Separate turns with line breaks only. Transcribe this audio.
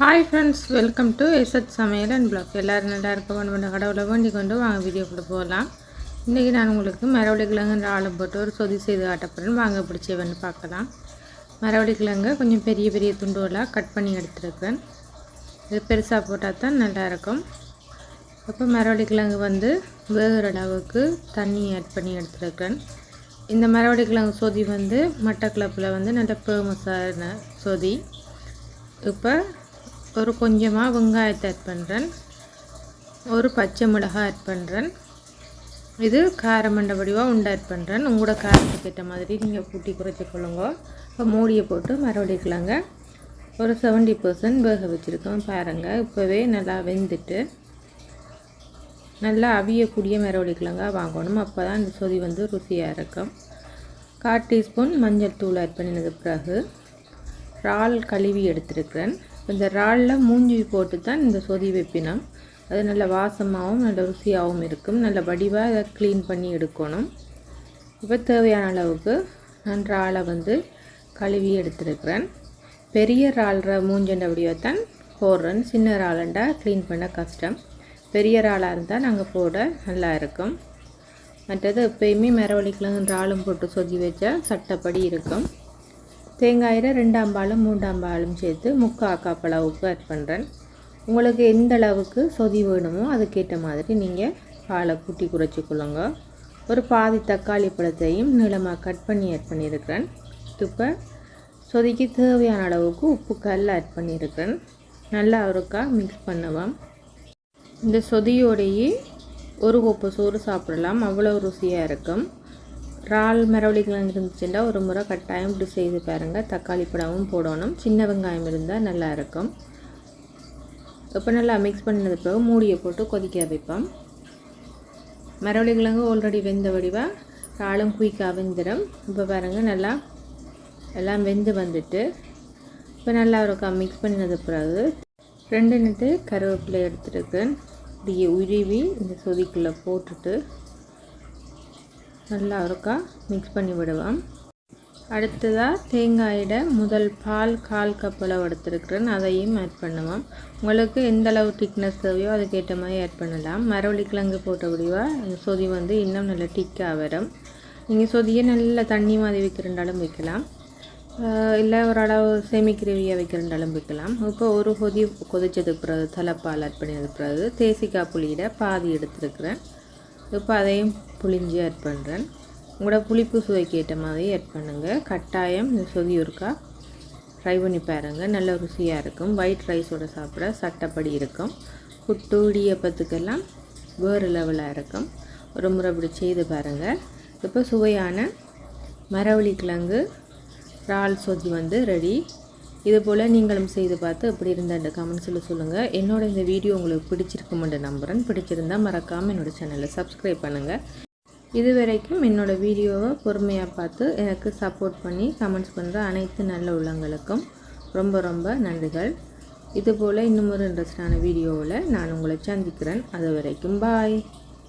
Hi friends welcome to எஸ்எத் சமையல் and black எல்லோரும் நல்லா இருக்க வேணும் பண்ண கடவுளை வேண்டி கொண்டு வாங்க வீடியோக்குள்ளே போகலாம். இன்றைக்கி நான் உங்களுக்கு மரவள்ளி கிழங்குன்ற ஆளும் போட்டு ஒரு சொதி செய்து காட்டப்படுறேன் வாங்க பிடிச்சவன்னு பார்க்கலாம். மரவள்ளி கிழங்கு கொஞ்சம் பெரிய பெரிய துண்டுகளாக கட் பண்ணி எடுத்துருக்கேன் இது பெருசாக போட்டால் தான் நல்லாயிருக்கும் அப்போ மரவள்ளி கிழங்கு வந்து வேகிற அளவுக்கு தண்ணி ஆட் பண்ணி எடுத்துருக்கேன். இந்த மரவள்ளி கிழங்கு சொதி வந்து மட்டக்கிழப்பில் வந்து நல்ல ஃபேமஸான சொதி. இப்போ ஒரு கொஞ்சமாக வெங்காயத்தை ஆட் பண்ணுறேன் ஒரு பச்சை மிளகாய் ஆட் பண்ணுறேன் இது காரமண்ட வடிவாக உண்டை ஆட் பண்ணுறேன் உங்களோட காரத்துக்கு ஏற்ற மாதிரி நீங்கள் கூட்டி குறைச்சி கொள்ளுங்க. இப்போ மூடியை போட்டு மறுபடிக்கலாங்க ஒரு செவன்டி பர்சன்ட் வேக வச்சுருக்கோம் பாருங்கள் இப்போவே நல்லா வெந்துட்டு நல்லா அவியக்கூடிய மரவடிக்கலாங்க வாங்கணும். அப்போ தான் இந்த சொதி வந்து ருசியாக இருக்கும். கால் டீஸ்பூன் மஞ்சள் தூள் ஆட் பண்ணினது பிறகு இறால் கழுவி எடுத்துருக்கிறேன். இந்த இறாலில் மூஞ்சி போட்டு தான் இந்த சொதி வைப்பினோம். அது நல்ல வாசமாகவும் நல்ல ருசியாகவும் இருக்கும். நல்ல வடிவாக அதை க்ளீன் பண்ணி எடுக்கணும். இப்போ தேவையான அளவுக்கு நான் இறாலை வந்து கழுவி எடுத்துருக்கிறேன். பெரிய இறால்ற மூஞ்சண்ட வடிவத்தான் போடுறேன். சின்ன இறாலண்டா க்ளீன் பண்ண கஷ்டம். பெரிய இறாலாக இருந்தால் நாங்கள் போட நல்லா இருக்கும். மற்றது எப்பயுமே மரவழிக்கெலாம் இறாலும் போட்டு சொதி வச்சா சட்டப்படி இருக்கும். தேங்காயில் ரெண்டாம் பாலும் மூன்றாம் பாலும் சேர்த்து முக்கால் கப் அளவுக்கு ஆட் பண்ணுறேன் உங்களுக்கு எந்த அளவுக்கு சொதி வேணுமோ அதுக்கேற்ற மாதிரி நீங்கள் பாலை கூட்டி குறைச்சிக்கொள்ளுங்க ஒரு பாதி தக்காளி பழத்தையும் நீளமாக கட் பண்ணி ஆட் பண்ணியிருக்கிறேன். இப்போ சொதிக்கு தேவையான அளவுக்கு உப்பு கல் ஆட் பண்ணியிருக்கிறேன். நல்லா ஒருக்கா மிக்ஸ் பண்ணுவோம் இந்த சொதியோடையே ஒரு கோப்பை சோறு சாப்பிடலாம். அவ்வளோ ருசியாக இருக்கும். இறால் மரவள்ளிக்கிழங்கு இருந்துச்சுன்னா ஒரு முறை கட்டாயம் இப்படி செய்து பாருங்கள் தக்காளி பழமும் போடணும். சின்ன வெங்காயம் இருந்தால் நல்லா இருக்கும். இப்போ நல்லா மிக்ஸ் பண்ணினது பிறகு மூடியை போட்டு கொதிக்க வைப்போம். மரவள்ளிக்கிழங்கு ஆல்ரெடி வெந்த வடிவாக இறாலும் குயிக்காக வெந்துடும் இப்போ பாருங்கள் நல்லா எல்லாம் வெந்து வந்துட்டு இப்போ நல்லா இருக்கா மிக்ஸ் பண்ணினது பிறகு ரெண்டு நிட்டு கருவேப்பிலை எடுத்துருக்கேன் இப்படியே உருவி இந்த சொதிக்குள்ளே போட்டுட்டு நல்லா இருக்கா மிக்ஸ் பண்ணி விடுவோம். அடுத்ததாக தேங்காயிட முதல் பால் கால் கப் அளவு எடுத்துருக்குறேன். அதையும் ஆட் பண்ணுவோம். உங்களுக்கு எந்த அளவு திக்னஸ் தேவையோ அதுக்கேற்ற மாதிரி ஆட் பண்ணலாம். மரவள்ளி கிழங்கு போட்டபடிவா அந்த சொதி வந்து இன்னும் நல்லா டிக்காக வரும். நீங்கள் சொதியை நல்ல தண்ணி மாதிரி வைக்கிறண்டாலும் வைக்கலாம். இல்லை ஓரளவு செமி வைக்கிறண்டாலும் வைக்கலாம். இப்போ ஒரு கொதி கொதிச்சதுக்கு பிறகு தலைப்பால் ஆட் பண்ணி பிறகு தேசிக்காய் புளியிட பாதி எடுத்துருக்குறேன். இப்போ அதையும் புளிஞ்சு ஆட் பண்ணுறேன் உங்களோட புளிப்பு சுவைக்கு ஏற்ற மாதிரி ஆட் பண்ணுங்கள் கட்டாயம் இந்த சொதி ஒருக்கா ட்ரை பண்ணி பாருங்கள் நல்ல ருசியாக இருக்கும். ஒயிட் ரைஸோடு சாப்பிட சட்டப்படி இருக்கும். புட்டு இடியப்பத்துக்கெல்லாம் வேறு லெவலாக இருக்கும். ஒரு முறை இப்படி செய்து பாருங்கள் இப்போ சுவையான மரவள்ளி கிழங்கு இறால் சொதி வந்து ரெடி இது போல் நீங்களும் செய்து பார்த்து எப்படி இருந்த அந்த கமெண்ட்ஸில் சொல்லுங்கள் என்னோட இந்த வீடியோ உங்களுக்கு பிடிச்சிருக்குமென்று நம்புகிறேன் பிடிச்சிருந்தால் மறக்காமல் என்னோடய சேனலை சப்ஸ்கிரைப் பண்ணுங்கள் இது வரைக்கும் என்னோடய வீடியோவை பொறுமையாக பார்த்து எனக்கு சப்போர்ட் பண்ணி கமெண்ட்ஸ் பண்ணுற அனைத்து நல்ல உள்ளங்களுக்கும் ரொம்ப ரொம்ப நன்றிகள். இதுபோல் இன்னும் ஒரு இன்ட்ரெஸ்டான வீடியோவில் நான் உங்களை சந்திக்கிறேன். அது வரைக்கும் பாய்